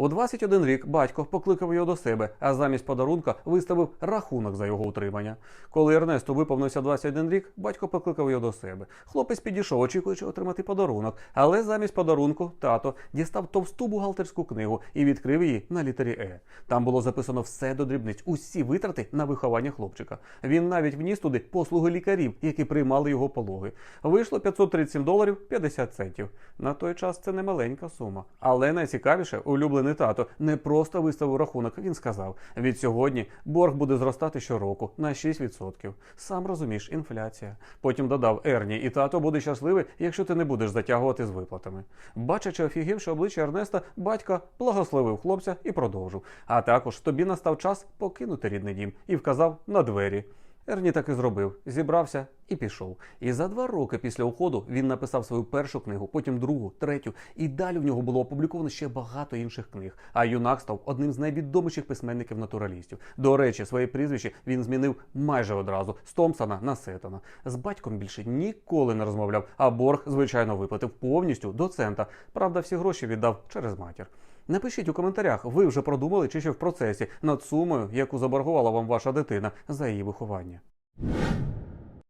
У 21 рік батько покликав його до себе, а замість подарунка виставив рахунок за його утримання. Коли Ернесту виповнився 21 рік, батько покликав його до себе. Хлопець підійшов, очікуючи отримати подарунок, але замість подарунку тато дістав товсту бухгалтерську книгу і відкрив її на літері Е. Там було записано все до дрібниць, усі витрати на виховання хлопчика. Він навіть вніс туди послуги лікарів, які приймали його пологи. Вийшло 537 доларів 50 центів. На той час це не маленька сума. Але найцікавіше, улюблений тато не просто виставив рахунок. Він сказав: від сьогодні борг буде зростати щороку на 6%. Сам розумієш, інфляція. Потім додав Ерні, і тато буде щасливий, якщо ти не будеш затягувати з виплатами. Бачачи офігівши обличчя Ернеста, батько благословив хлопця і продовжив. А також тобі настав час покинути рідний дім і вказав на двері. Ерні так і зробив, зібрався і пішов. І за два роки після уходу він написав свою першу книгу, потім другу, третю, і далі в нього було опубліковано ще багато інших книг. А юнак став одним з найвідоміших письменників натуралістів. До речі, своє прізвище він змінив майже одразу з Томпсона на Сеттона. З батьком більше ніколи не розмовляв, а борг, звичайно, виплатив повністю до цента. Правда, всі гроші віддав через матір. Напишіть у коментарях, ви вже продумали чи ще в процесі над сумою, яку заборгувала вам ваша дитина за її виховання.